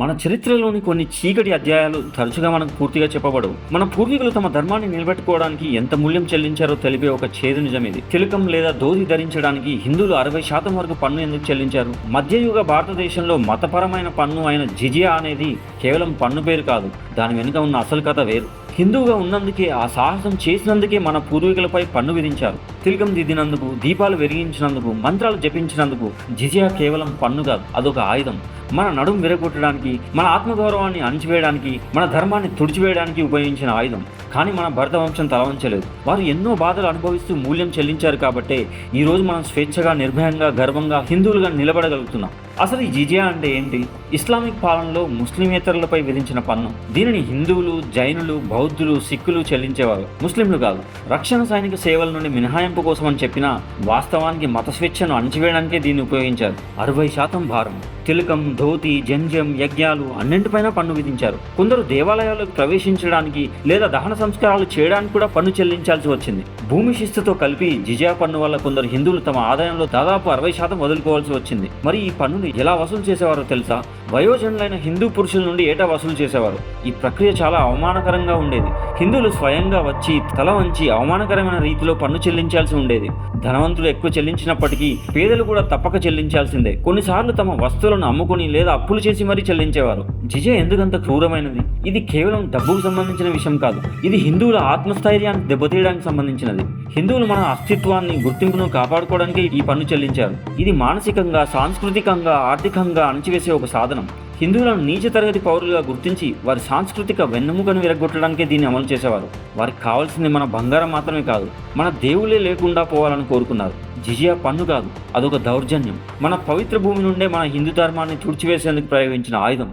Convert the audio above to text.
మన చరిత్రలోని కొన్ని చీకటి అధ్యాయాలు తరచుగా మనకు పూర్తిగా చెప్పబడవు. మన పూర్వీకులు తమ ధర్మాన్ని నిలబెట్టుకోవడానికి ఎంత మూల్యం చెల్లించారో తెలిపే ఒక చేదు నిజం ఇది తిలకం లేదా ధోతి ధరించడానికి హిందువులు అరవై శాతం వరకు పన్ను ఎందుకు చెల్లించారు? మధ్యయుగ భారతదేశంలో మతపరమైన పన్ను అయిన జిజియా అనేది కేవలం పన్ను పేరు కాదు. దాని వెనుక ఉన్న అసలు కథ వేరు. హిందువుగా ఉన్నందుకే ఆ సాహసం చేసినందుకే మన పూర్వీకులపై పన్ను విధించారు. తిలకం దిద్దినందుకు దీపాలు వెలిగించినందుకు మంత్రాలు జపించినందుకు జిజియా కేవలం పన్ను కాదు అదొక ఆయుధం. మన నడుం విరగొట్టడానికి మన ఆత్మగౌరవాన్ని అణిచివేయడానికి మన ధర్మాన్ని తుడిచివేయడానికి ఉపయోగించిన ఆయుధం. కానీ మన భరత వంశం తలవంచలేదు వారు ఎన్నో బాధలు అనుభవిస్తూ మూల్యం చెల్లించారు కాబట్టే ఈరోజు మనం స్వేచ్ఛగా నిర్భయంగా గర్వంగా హిందువులుగా నిలబడగలుగుతున్నాం. అసలు ఈ జిజియా అంటే ఏంటి? ఇస్లామిక్ పాలనలో ముస్లిమేతరులపై విధించిన పన్ను. దీనిని హిందువులు జైనులు బౌద్ధులు సిక్కులు చెల్లించేవారు. ముస్లింలు కాదు. రక్షణ సైనిక సేవల నుండి మినహాయింపు కోసం అని చెప్పినా వాస్తవానికి మత స్వేచ్ఛను అణచివేయడానికే దీన్ని ఉపయోగించారు. అరవై శాతం భారం. తిలకం ధోతి జంజం యజ్ఞాలు అన్నింటిపైన పన్ను విధించారు. కొందరు దేవాలయాలకు ప్రవేశించడానికి లేదా దహన సంస్కారాలు చేయడానికి కూడా పన్ను చెల్లించాల్సి వచ్చింది. భూమి శిస్తుతో కలిపి జిజా పన్ను వల్ల కొందరు హిందువులు తమ ఆదాయంలో దాదాపు అరవై శాతం వదులుకోవాల్సి వచ్చింది. మరి ఈ పన్నుని ఎలా వసూలు చేసేవారో తెలుసా? వయోజనులైన హిందూ పురుషుల నుండి ఏటా వసూలు చేసేవారు. ఈ ప్రక్రియ చాలా అవమానకరంగా ఉండేది. హిందువులు స్వయంగా వచ్చి తల వంచి అవమానకరమైన రీతిలో పన్ను చెల్లించాల్సి ఉండేది. ధనవంతులు ఎక్కువ చెల్లించినప్పటికీ పేదలు కూడా తప్పక చెల్లించాల్సిందే. కొన్నిసార్లు తమ వస్తువులను అమ్ముకుని లేదా అప్పులు చేసి మరీ చెల్లించేవారు. జిజే ఎందుకంత క్రూరమైనది? ఇది కేవలం డబ్బుకు సంబంధించిన విషయం కాదు. ఇది హిందువుల ఆత్మస్థైర్యాన్ని దెబ్బతీయడానికి సంబంధించినది. హిందువులు మన అస్తిత్వాన్ని గుర్తింపును కాపాడుకోవడానికి ఈ పన్ను చెల్లించారు. ఇది మానసికంగా సాంస్కృతికంగా ఆర్థికంగా అణచివేసే ఒక సాధనం. హిందువులను నీచ తరగతి పౌరులుగా గుర్తించి వారి సాంస్కృతిక వెన్నెముకను విరగొట్టడానికే దీన్ని అమలు చేసేవారు. వారికి కావాల్సింది మన బంగారం మాత్రమే కాదు మన దేవుళ్ళే లేకుండా పోవాలని కోరుకున్నారు. జిజియా పన్ను కాదు అదొక దౌర్జన్యం. మన పవిత్ర భూమి నుండే మన హిందూ ధర్మాన్ని తుడిచివేసేందుకు ప్రయోగించిన ఆయుధం.